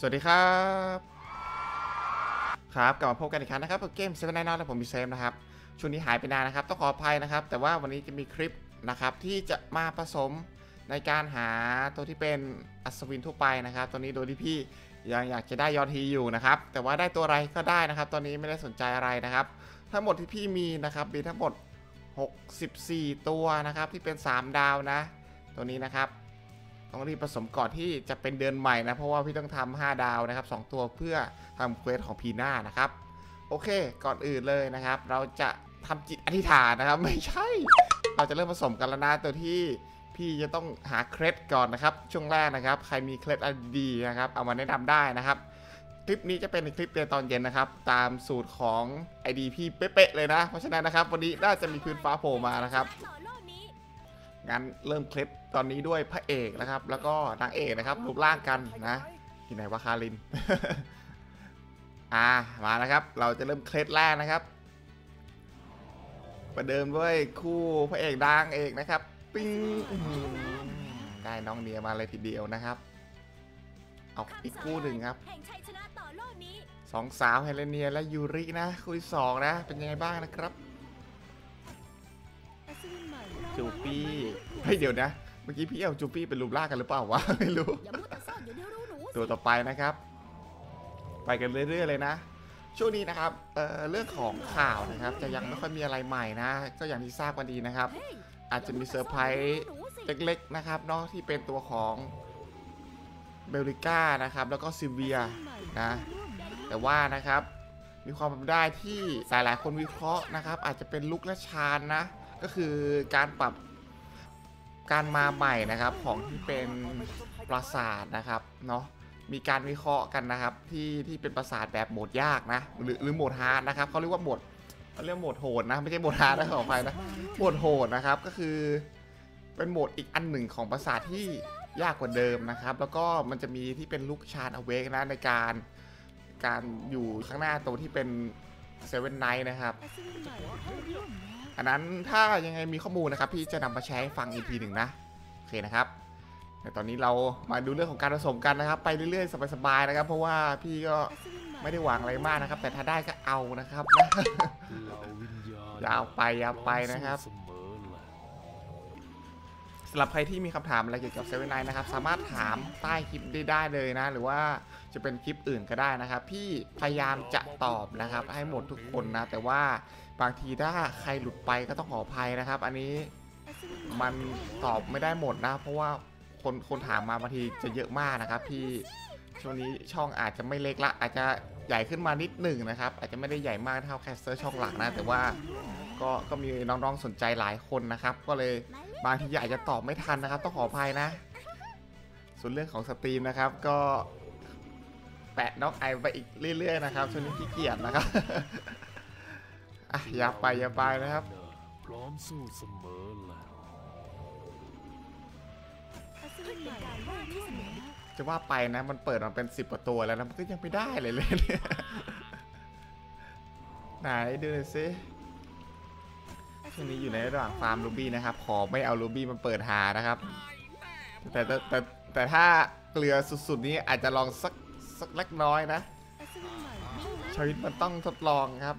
สวัสดีครับ ครับกลับมาพบกันอีกครั้งนะครับกับเกมเซเว่นไนท์และผมมีเซมนะครับช่วงนี้หายไปนานนะครับ ต้องขออภัยนะครับ แต่ว่าวันนี้จะมีคลิปนะครับ ที่จะมาผสมในการหาตัวที่เป็นอัศวินทั่วไปนะครับตัวนี้โดยที่พี่ยังอยากจะได้ยอดทีอยู่นะครับ แต่ว่าได้ตัวอะไรก็ได้นะครับ ตอนนี้ไม่ได้สนใจอะไรนะครับ ทั้งหมดที่พี่มีนะครับมีทั้งหมด 64 ตัวนะครับที่เป็น 3 ดาวนะ ตัวนี้นะครับ ต้องรีบผสมก่อนที่จะเป็นเดือนใหม่นะ เพราะว่าพี่ต้องทำ5ดาวนะครับ 2 ตัวเพื่อทำเควสของพีหน้านะครับ โอเค ก่อนอื่นเลยนะครับ เราจะทำจิตอธิษฐานนะครับ ไม่ใช่ เราจะเริ่มผสมกันแล้วนะตัวที่พี่จะต้องหาเคล็ดก่อนนะครับ ช่วงแรกนะครับ ใครมีเคล็ดอดีนะครับ เอามาแนะนำได้นะครับ คลิปนี้จะเป็นคลิปเรียนตอนเย็นนะครับ ตามสูตรของ ID พี่เป๊ะๆเลยนะ เพราะฉะนั้นนะครับ วันนี้น่าจะมีพื้นฟ้าโผล่มานะครับ งั้นเริ่มคลิปตอนนี้ด้วยพระเอกนะครับ แล้วก็นางเอกนะครับรูปร่างกันนะที่ไหนวะคาริน อ่ามานะครับ เราจะเริ่มเคล็ดแรกนะครับ ประเดิมด้วยคู่พระเอกดังเอกนะครับ ปิ้งอื้อหือได้น้องเนียมาเลยทีเดียวนะครับ เอาอีกคู่หนึ่งครับแห่งชัยชนะต่อโลกนี้สองสาวเฮเลเนียและยูรินะคู่ที่สองนะ เป็นยังไงบ้างนะครับ จูปี้เฮ้ยเดี๋ยวนะ เมื่อกี้พี่เอาจูปี้เป็นรูปร่างกันหรือเปล่าวะไม่รู้อย่ามัวแต่ซ่อนอยู่ในรูหนูสิตัวต่อไปนะครับ ไปกันเรื่อยๆเลยนะ ช่วงนี้นะครับเอ่อเรื่องของข่าวนะครับ จะยังไม่ค่อยมีอะไรใหม่นะ ก็อย่างที่ทราบกันดีนะครับเฮ้ยอาจจะมีเซอร์ไพรส์เล็กๆนะครับเนาะที่เป็นตัวของเบลลิก้านะครับ แล้วก็ซิเวียนะ แต่ว่านะครับ มีความเป็นไปได้ที่หลายๆคนวิเคราะห์นะครับ อาจจะเป็นลุกและชานนะ ก็คือการปรับการมาใหม่นะครับของที่เป็นปราสาทนะครับเนาะมีการวิเคราะห์กันนะครับ ที่ที่เป็นปราสาทแบบโหมดยากนะหรือหรือโหมดฮาร์ดนะครับเขาเรียกว่าโหมดเขาเรียกโหมดโหดนะไม่ใช่โหมดฮาร์ดนะขออภัยนะโหมดโหดนะครับก็คือเป็นโหมดอีกอันหนึ่งของปราสาทที่ยากกว่าเดิมนะครับ แล้วก็มันจะมีที่เป็นลุกชานอเวกนะในการการอยู่ข้างหน้าตัวที่เป็นเซเว่นไนท์นะครับ อันนั้นถ้ายังไงมีข้อมูลนะครับพี่จะนำมาแชร์ให้ฟังอีกทีหนึ่งนะโอเคนะครับแต่ตอนนี้เรามาดูเรื่องของการผสมกันนะครับ ไปเรื่อยๆสบายๆนะครับ เพราะว่าพี่ก็ไม่ได้หวังอะไรมากนะครับ แต่ถ้าได้ก็เอานะครับยาวไปยาวไปนะครับ สำหรับใครที่มีคำถามอะไรเกี่ยวกับเซเว่นไนนะครับ สามารถถามใต้คลิปได้ได้เลยนะ หรือว่าจะเป็นคลิปอื่นก็ได้นะครับ พี่พยายามจะตอบนะครับ ให้หมดทุกคนนะ แต่ว่าบางทีถ้าใครหลุดไปก็ต้องขออภัยนะครับ อันนี้มันตอบไม่ได้หมดนะ เพราะว่าคนคนถามมาบางทีจะเยอะมากนะครับ พี่ช่วงนี้ช่องอาจจะไม่เล็กละ อาจจะใหญ่ขึ้นมานิดหนึ่งนะครับ อาจจะไม่ได้ใหญ่มากเท่าแคสเตอร์ช่องหลักนะ แต่ว่าก็ก็มีน้องๆสนใจหลายคนนะครับ ก็เลย บางทีอาจจะตอบไม่ทันนะครับ ต้องขออภัยนะ ส่วนเรื่องของสตรีมนะครับก็แปะน้องไอไปอีกเรื่อย ๆ นะครับช่วงนี้ขี้เกียจนะครับอะอย่าไปอย่าไปนะครับพร้อมสู้เสมอและการว่าที่เสมอจะว่าไปนะมันเปิดมาเป็นสิบกว่าตัวแล้วนะมันก็ยังไม่ได้เลยเลยเนี่ยไหนดูหน่อยสิ ช่วงนี้อยู่ในระหว่างฟาร์มรูบี้นะครับ ขอไม่เอารูบี้มาเปิดหานะครับ แต่แต่แต่แต่ถ้าเกลือสุดๆนี้อาจจะลองสักสักเล็กน้อยนะ ชีวิตมันต้องทดลองครับ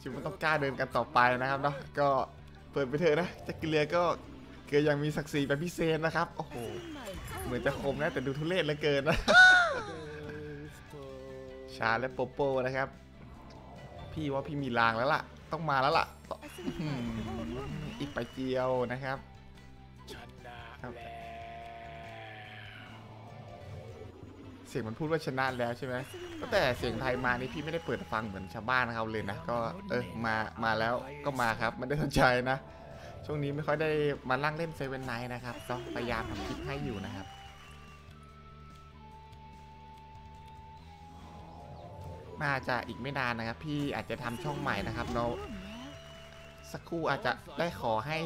ชีวิตมันต้องกล้าเดินกันต่อไปนะครับเนาะ ก็เปิดไปเถอะนะ จะเกลือก็เกลือยังมีศักดิ์ศรีแบบพิเศษนะครับ โอ้โห เหมือนจะคมนะแต่ดูทุเรศเหลือเกินนะ ชาและโปโปนะครับ พี่ว่าพี่มีลางแล้วล่ะ ต้องมาแล้วล่ะ อีกไปเจียวนะครับชนะครับแล้วเสียงมันพูดว่าชนะแล้วใช่ไหมก็แต่เสียงไทยมานี่พี่ไม่ได้เปิดฟังเหมือนชาวบ้านเขาเลยนะ ก็เออมา มาแล้วก็มาครับไม่ได้สนใจนะ ช่วงนี้ไม่ค่อยได้มานั่งเล่นเซเว่นไนท์นะครับ ก็พยายามทำคลิปให้อยู่นะครับน่าจะอีกไม่นานนะครับ พี่อาจจะทำช่องใหม่นะครับเนา สักครู่อาจจะได้ขอให้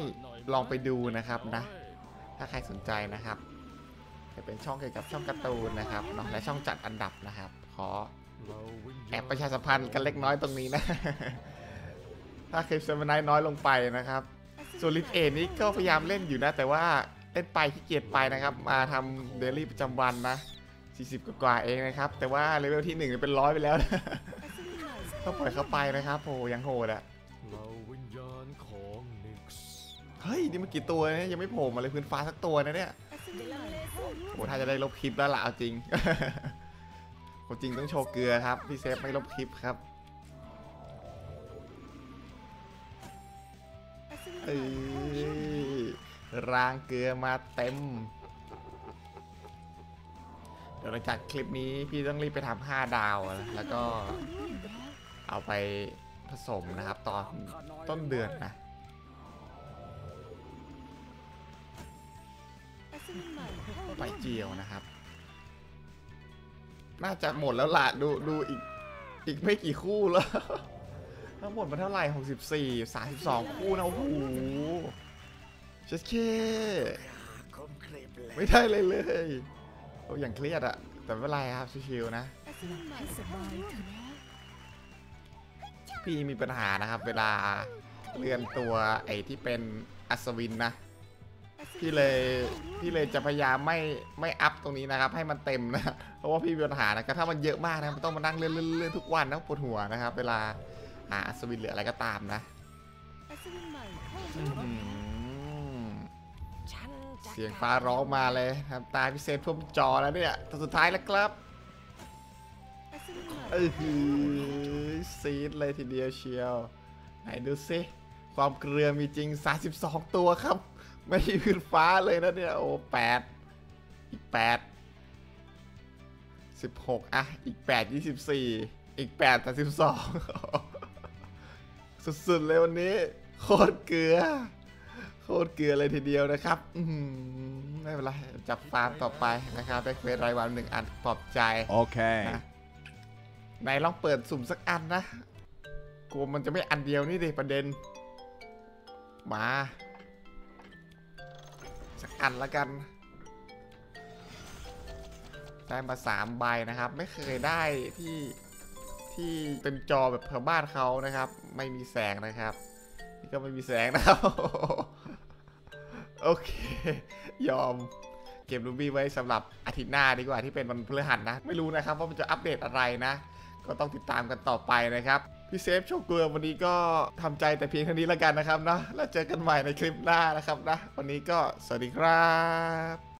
ลองไปดูนะครับนะ ถ้าใครสนใจนะครับ จะเป็นช่องเกี่ยวกับช่องการ์ตูนนะครับเนาะและช่องจัดอันดับนะครับ ขอแอบประชาสัมพันธ์กันเล็กน้อยตรงนี้นะ ถ้าคลิปเซมินายน้อยลงไปนะครับส่วนลิฟเอนี่ก็พยายามเล่นอยู่นะ แต่ว่าเล่นไปขี้เกียจไปนะครับ มาทำเดลี่ประจำวันนะ 40 กว่าเองนะครับ แต่ว่าเลเวลที่ 1เนี่ยเป็นร้อยไปแล้วนะก็ปล่อยเข้าไปนะครับโอ้ยังโหดอะ เฮ้ย นี่มันกี่ตัวเนี่ยยังไม่โผล่มาเลยพื้นฟ้าสักตัวนะเนี่ยอัศวินใหม่เข้าร่วมโอ้ถ้าจะได้ลบคลิปแล้วล่ะเอาจริงคนจริงต้องโชว์เกลือครับ พี่เซฟไม่ลบคลิปครับอัศวินใหเอ้ม่เข้าร่วมยรางเกลือมาเต็ม เดี๋ยวหลังจากคลิปนี้พี่ต้องรีบไปทำ5ดาวนะแล้วก็ร่วมแล้วเอาไปผสมนะครับ ตอนต้นเดือนนะ ม่เข้าร่วมไปเจียวนะครับ น่าจะหมดแล้วล่ะดูดูอีกอีกไม่กี่คู่แล้วทั้งหมดมันเท่าไหร่ 64 32 คู่นะโอ้โหเช็ดเคไม่ได้เลยเลยโอ้อย่างเครียดอะแต่ไม่เป็นไรครับชิวๆนะ พี่มีปัญหานะครับ เวลาเลื่อนตัวไอ้ที่เป็นอัศวินนะ พี่เลยพี่เลยจะพยายามไม่ไม่อัพตรงนี้นะครับ ให้มันเต็มนะ เพราะว่าพี่มีปัญหานะครับถ้ามันเยอะมากนะมันต้องมานั่งเลื่อนเลื่อนเลื่อนทุกวันนะปวดหัวนะครับ เวลาหาอัศวินหรืออะไรก็ตามนะอัศวินใหม่เข้าอื้ร่อวมหือเสียงฟ้าร้องมาเลยครับตาพิเศษท่วมจอแล้วเนี่ยตัวสุดท้ายแล้วครับอัศวินใหม่เออหือซีดเลยทีเดียวเชียว ไหนดูซิ ความเกลือมีจริง 32 ตัวครับ ไม่มีพื้นฟ้าเลยนะเนี่ย โอ้แปดอีก8 16อะ อีก8 24อีก8 32สุดๆเลยวันนี้ โคตรเกลือ โคตรเกลือเลยทีเดียวนะครับ อือหือไม่เป็นไร จับฟาร์มต่อไปนะครับได้เควสรายวันหนึ่งอันปลอบใจ Okay. นะไหนลองเปิดสุ่มสักอันนะกลัวมันจะไม่อันเดียวนี่ดิประเด็น มา สักอันละกัน ได้มาสามใบนะครับ ไม่เคยได้ที่ที่เป็นจอแบบแถวบ้านเขานะครับ ไม่มีแสงนะครับ นี่ก็ไม่มีแสงนะครับ โอเค ยอมเก็บรูบี้ไว้สำหรับอาทิตย์หน้าดีกว่าที่เป็นวันพฤหัสนะ ไม่รู้นะครับว่ามันจะอัปเดตอะไรนะ ก็ต้องติดตามกันต่อไปนะครับ พี่เซฟโชคเกลือวันนี้ก็ทำใจแต่เพียงเท่านี้แล้วกันนะครับนะแล้วเจอกันใหม่ในคลิปหน้านะครับนะ วันนี้ก็สวัสดีครับ